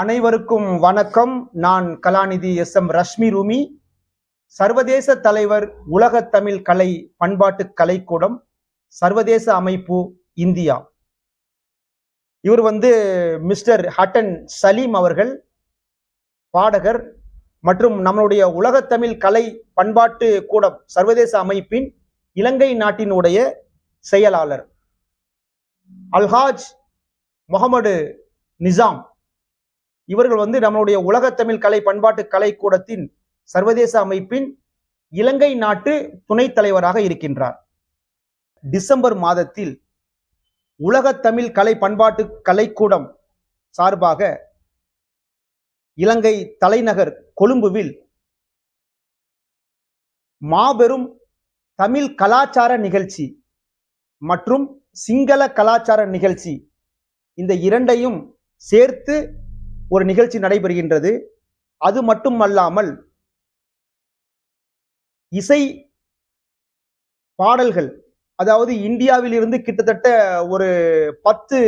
அனைவருக்கும் வணக்கம். நான் கலாநிதி எஸ் எம் ரஷ்மி ரூமி. சர்வதேச தலைவர் உலக தமிழ் கலை பண்பாட்டு கலைக்கூடம் சர்வதேச அமைப்பு இந்தியா. இவர் வந்து மிஸ்டர் ஹட்டன் சலீம் அவர்கள் பாடகர் மற்றும் நம்மளுடைய உலகத்தமிழ் கலை பண்பாட்டு கூடம் சர்வதேச அமைப்பின் இலங்கை நாட்டினுடைய செயலாளர். அல்ஹாஜ் முகமது நிசாம். இவர்கள் வந்து நம்மளுடைய உலகத்தமிழ் கலை பண்பாட்டு கலைக்கூடத்தின் சர்வதேச அமைப்பின் இலங்கை நாட்டு துணைத் தலைவராக இருக்கின்றார். டிசம்பர் மாதத்தில் உலகத்தமிழ் கலை பண்பாட்டு கலைக்கூடம் சார்பாக இலங்கை தலைநகர் கொழும்புவில் மாபெரும் தமிழ் கலாச்சார நிகழ்ச்சி மற்றும் சிங்கள கலாச்சார நிகழ்ச்சி இந்த இரண்டையும் சேர்த்து ஒரு நிகழ்ச்சி நடைபெறுகின்றது. அது மட்டுமல்லாமல் இசை பாடல்கள் அதாவது இந்தியாவில் இருந்து கிட்டத்தட்ட ஒரு பத்து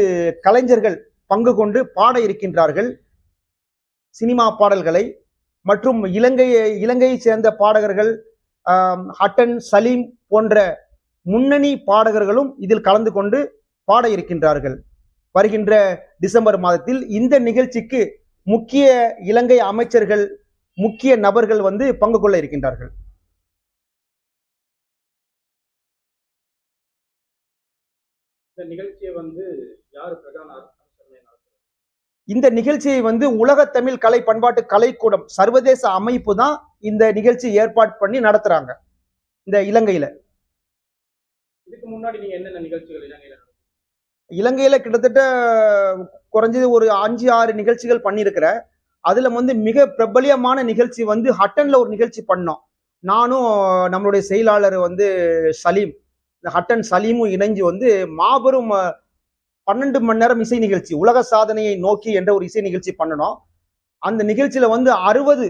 கலைஞர்கள் பங்கு கொண்டு பாட இருக்கின்றார்கள். சினிமா பாடல்களை மற்றும் இலங்கை இலங்கையை சேர்ந்த பாடகர்கள் ஹட்டன் சலீம் போன்ற முன்னணி பாடகர்களும் இதில் கலந்து கொண்டு பாட இருக்கின்றார்கள். வருகின்ற டிசம்பர் மாதத்தில் இந்த நிகழ்ச்சிக்கு முக்கிய இலங்கை அமைச்சர்கள் முக்கிய நபர்கள் வந்து பங்கு கொள்ள இருக்கின்றார்கள். இந்த நிகழ்ச்சியை வந்து யார் பிரதான இந்த நிகழ்ச்சியை வந்து உலக தமிழ் கலை பண்பாட்டு கலைக்கூடம் சர்வதேச அமைப்பு தான் இந்த நிகழ்ச்சி ஏற்பாடு பண்ணி நடத்துறாங்க. இந்த இலங்கையில. இதுக்கு முன்னாடி நீங்க என்னென்ன நிகழ்ச்சிகள் இலங்கையில? இலங்கையில கிட்டத்தட்ட குறைஞ்சது ஒரு அஞ்சு ஆறு நிகழ்ச்சிகள் பண்ணியிருக்கிறேன் அதுல வந்து மிக பிரபலியமான நிகழ்ச்சி வந்து ஹட்டன்ல ஒரு நிகழ்ச்சி பண்ணோம். நானும் நம்மளுடைய செயலாளர் வந்து சலீம். இந்த ஹட்டன் சலீமும் இணைஞ்சு வந்து மாபெரும் பன்னெண்டு மணி நேரம் இசை நிகழ்ச்சி உலக சாதனையை நோக்கி என்ற ஒரு இசை நிகழ்ச்சி பண்ணணும் அந்த நிகழ்ச்சியில வந்து அறுபது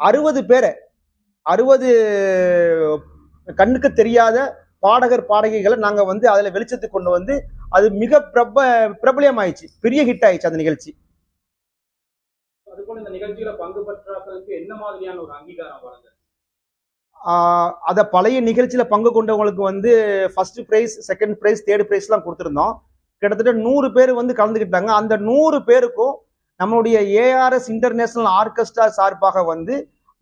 அறுபது பேரை அறுபது கண்ணுக்கு தெரியாத பாடகர் பாடகிகளை நாங்கள் வந்து அதில் வெளிச்சத்துக்கு கொண்டு வந்து அது மிக பிரப பிரபலியமாயிடுச்சு. பெரிய ஹிட் ஆயிடுச்சு அந்த நிகழ்ச்சி. அத பழைய நிகழ்ச்சியில பங்கு கொண்டவங்களுக்கு வந்து first prize second prize third பிரைஸ்லாம் கொடுத்துருந்தோம். கிட்டத்தட்ட நூறு பேர் வந்து கலந்துக்கிட்டாங்க அந்த நூறு பேருக்கும் நம்மளுடைய ஏஆர்எஸ் இன்டர்நேஷனல் ஆர்கெஸ்ட்ரா சார்பாக வந்து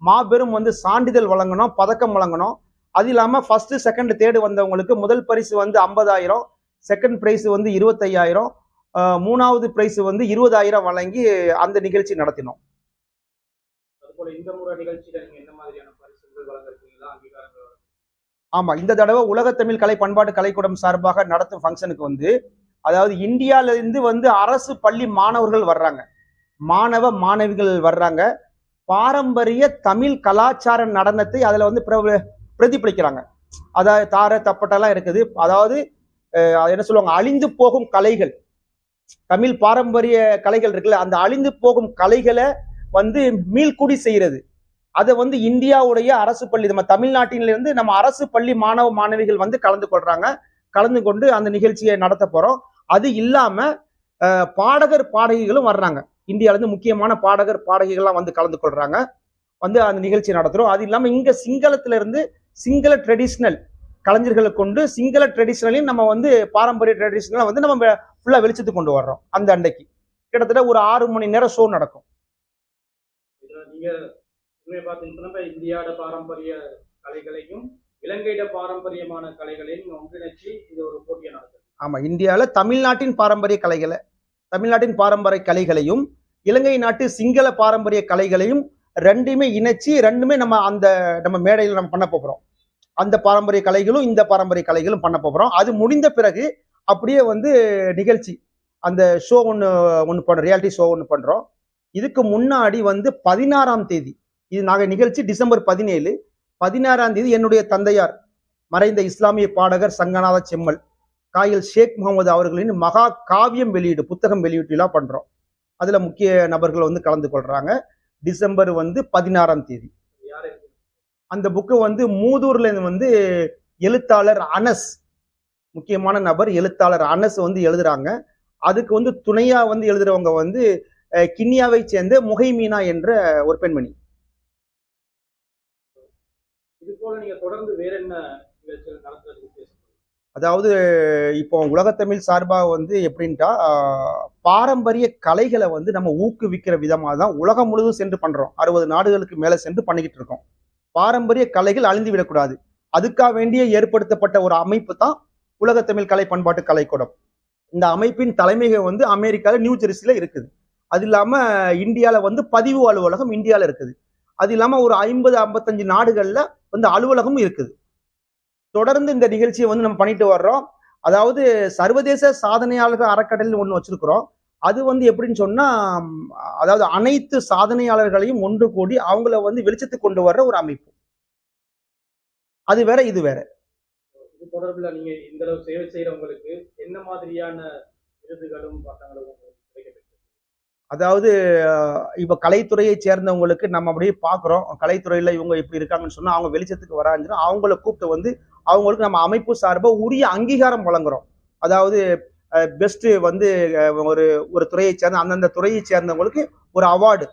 மாபெரும் வந்து சான்றிதழ் வழங்கணும் பதக்கம் வழங்கணும். அது இல்லாம ஃபர்ஸ்ட் செகண்ட் தேர்டு வந்தவங்களுக்கு முதல் பரிசு வந்து ஐம்பதாயிரம். செகண்ட் பிரைஸ் வந்து இருபத்தையாயிரம். மூணாவது பிரைஸ் வந்து இருபதாயிரம் வழங்கி அந்த நிகழ்ச்சி நடத்தினோம். அதுபோல இந்த தடவை உலகத்தமிழ் கலை பண்பாட்டு கலைக்கூடம் சார்பாக நடத்தும் ஃபங்க்ஷனுக்கு வந்து அதாவது இந்தியால இருந்து வந்து அரசு பள்ளி மாணவர்கள் வர்றாங்க. மாணவ மாணவிகள் வர்றாங்க. பாரம்பரிய தமிழ் கலாச்சார நடனத்தை அதுல வந்து பிர- பிரதிபலிக்கிறாங்க. அதாவது தார தப்பட்டெல்லாம் இருக்குது. அதாவது என்ன சொல்லுவாங்க? அழிந்து போகும் கலைகள். தமிழ் பாரம்பரிய கலைகள் இருக்குல்ல அந்த அழிந்து போகும் கலைகளை வந்து மீள்குடி செய்கிறது அதை வந்து இந்தியாவுடைய அரசு பள்ளி நம்ம தமிழ்நாட்டிலிருந்து நம்ம அரசு பள்ளி மாணவ மாணவிகள் வந்து கலந்து கொள்றாங்க. கலந்து கொண்டு அந்த நிகழ்ச்சியை நடத்த போறோம். அது இல்லாம பாடகர் பாடகிகளும் வர்றாங்க. இந்தியாவிலேருந்து முக்கியமான பாடகர் பாடகிகள்லாம் வந்து கலந்து கொள்றாங்க. வந்து அந்த நிகழ்ச்சி நடத்துகிறோம் அது இல்லாமல் இங்கே சிங்களத்துல இருந்து சிங்கள ட்ரெடிஷ்னல் கலைஞர்களை கொண்டு சிங்கள ட்ரெடிஷ்னலையும் நம்ம வந்து பாரம்பரிய ட்ரெடிஷ்னலை வந்து நம்ம ஃபுல்லா வெளிச்சத்துக்கு கொண்டு வர்றோம் அந்த அன்னைக்கு. கிட்டத்தட்ட ஒரு ஆறு மணி நேரம் ஷோ நடக்கும். இந்தியாவோட பாரம்பரிய கலைகளையும் இலங்கையோட பாரம்பரியமான கலைகளையும் ஒன்றிணைச்சு இது ஒரு போட்டியை நடத்துறீங்க ஆமா இந்தியாவில் தமிழ்நாட்டின் பாரம்பரிய கலைகளை தமிழ்நாட்டின் பாரம்பரிய கலைகளையும் இலங்கை நாட்டு சிங்கள பாரம்பரிய கலைகளையும் ரெண்டுமே இணைச்சு ரெண்டுமே நம்ம அந்த நம்ம மேடையில் நம்ம பண்ண போகிறோம் அந்த பாரம்பரிய கலைகளும் இந்த பாரம்பரிய கலைகளும் பண்ண போகிறோம் அது முடிந்த பிறகு அப்படியே வந்து நிகழ்ச்சி அந்த ஷோ ஒன்று ஒன்று பண்ணுறோம் ரியாலிட்டி ஷோ ஒன்று பண்ணுறோம் இதுக்கு முன்னாடி வந்து பதினாறாம் தேதி இது நாங்கள் நிகழ்ச்சி டிசம்பர் பதினேழு பதினாறாம் தேதி என்னுடைய தந்தையார் மறைந்த இஸ்லாமிய பாடகர் சங்கநாத செம்மல் காயில் ஷேக் முகமது அவர்களின் மகா காவியம் வெளியீடு புத்தகம் வெளியீட்டுலாம் பண்ணுறோம் அதில் முக்கிய நபர்கள் வந்து கலந்து கொள்கிறாங்க டிசம்பர் வந்து பதினாறாம் தேதி. அந்த புக்கு வந்து மூதூர்ல வந்து எழுத்தாளர் அனஸ் முக்கியமான நபர் எழுத்தாளர் அனஸ் வந்து எழுதுறாங்க. அதுக்கு வந்து துணையா வந்து எழுதுறவங்க வந்து கிண்ணியாவை சேர்ந்த முகைமீனா என்ற ஒரு பெண்மணி. அதாவது இப்போ உலகத்தமிழ் சார்பாக வந்து எப்படின்ட்டா பாரம்பரிய கலைகளை வந்து நம்ம ஊக்குவிக்கிற விதமாக தான் உலகம் முழுவதும் சென்று பண்றோம். அறுபது நாடுகளுக்கு மேலே சென்று பண்ணிக்கிட்டு இருக்கோம். பாரம்பரிய கலைகள் அழிந்து விடக்கூடாது. அதுக்காக வேண்டிய ஏற்படுத்தப்பட்ட ஒரு அமைப்பு தான் உலகத்தமிழ் கலை பண்பாட்டு கலைக்கூடம். இந்த அமைப்பின் தலைமையகம் வந்து அமெரிக்காவில் நியூ ஜெர்சியில இருக்குது. அது இல்லாம இந்தியாவில் வந்து பதிவு அலுவலகம் இந்தியாவில் இருக்குது. அது இல்லாம ஒரு ஐம்பது ஐம்பத்தஞ்சு நாடுகளில் வந்து அலுவலகமும் இருக்குது. தொடர்ந்து இந்த நிகழ்ச்சியை வந்து நம்ம பண்ணிட்டு வர்றோம். அதாவது சர்வதேச சாதனையாளர்கள் அறக்கட்டளை ஒன்று வச்சிருக்கிறோம். அது வந்து எப்படின்னு சொன்னா அதாவது அனைத்து சாதனையாளர்களையும் ஒன்று கூடி அவங்கள வந்து வெளிச்சத்துக்கு கொண்டு வர்ற ஒரு அமைப்பு. அது வேற இது வேற. இது தொடர்புல நீங்க இந்த அளவு சேவை செய்யறவங்களுக்கு என்ன மாதிரியான விருதுகளும் அதாவது இப்ப கலைத்துறையை சேர்ந்தவங்களுக்கு நம்ம அப்படியே பார்க்குறோம் கலைத்துறையில இவங்க இப்படி இருக்காங்கன்னு சொன்னா அவங்க வெளிச்சத்துக்கு வராங்கன்னா அவங்கள கூப்பிட்டு வந்து அவங்களுக்கு நம்ம அமைப்பு சார்பாக உரிய அங்கீகாரம் வழங்குறோம். அதாவது பெஸ்ட் வந்து ஒரு ஒரு துறையை சேர்ந்த அந்தந்த துறையை சேர்ந்தவங்களுக்கு ஒரு அவார்டு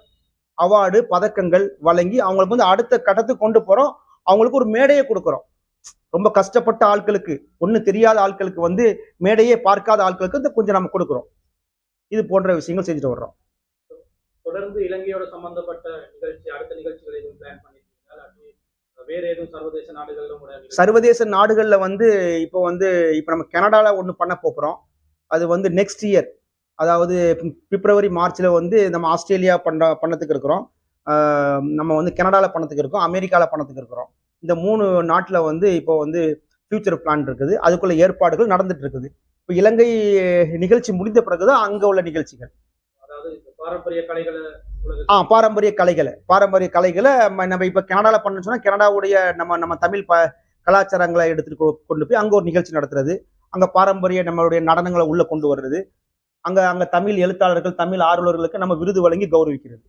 அவார்டு பதக்கங்கள் வழங்கி அவங்களுக்கு வந்து அடுத்த கட்டத்துக்கு கொண்டு போறோம். அவங்களுக்கு ஒரு மேடையை கொடுக்குறோம். ரொம்ப கஷ்டப்பட்ட ஆட்களுக்கு ஒண்ணு தெரியாத ஆட்களுக்கு வந்து மேடையே பார்க்காத ஆட்களுக்கு வந்து கொஞ்சம் நம்ம கொடுக்குறோம். இது போன்ற விஷயங்கள் செஞ்சுட்டு வர்றோம். தொடர்ந்து இலங்கையோட சம்பந்தப்பட்ட நிகழ்ச்சி அடுத்த நிகழ்ச்சிகள் பிளான் சர்வதேச நாடுகள்ல வந்து இப்போ வந்து இப்போ நம்ம கனடால ஒன்று பண்ண போகிறோம் அது வந்து நெக்ஸ்ட் இயர் அதாவது பிப்~ பிப்ரவரி மார்ச்ல வந்து நம்ம ஆஸ்திரேலியா பண்ண பண்ணதுக்கு இருக்கிறோம். நம்ம வந்து கனடால பண்ணதுக்கு இருக்கோம் அமெரிக்கால பண்ணதுக்கு இருக்கிறோம். இந்த மூணு நாட்டில் வந்து இப்போ வந்து ஃபியூச்சர் பிளான் இருக்குது. அதுக்குள்ள ஏற்பாடுகள் நடந்துட்டு இருக்குது. இப்போ இலங்கை நிகழ்ச்சி முடிந்த பிறகுதான் அங்கே உள்ள நிகழ்ச்சிகள். பாரம்பரிய கலைகளை ஆ பாரம்பரிய கலைகளை பாரம்பரிய கலைகளை நம்ம இப்போ கனடால பண்ண சொன்னா கனடாவுடைய நம்ம நம்ம தமிழ் ப கலாச்சாரங்களை எடுத்துட்டு கொண்டு போய் அங்கே ஒரு நிகழ்ச்சி நடத்துறது. அங்கே பாரம்பரிய நம்மளுடைய நடனங்களை உள்ள கொண்டு வர்றது. அங்கே அங்கே தமிழ் எழுத்தாளர்கள் தமிழ் ஆர்வலர்களுக்கு நம்ம விருது வழங்கி கௌரவிக்கிறது.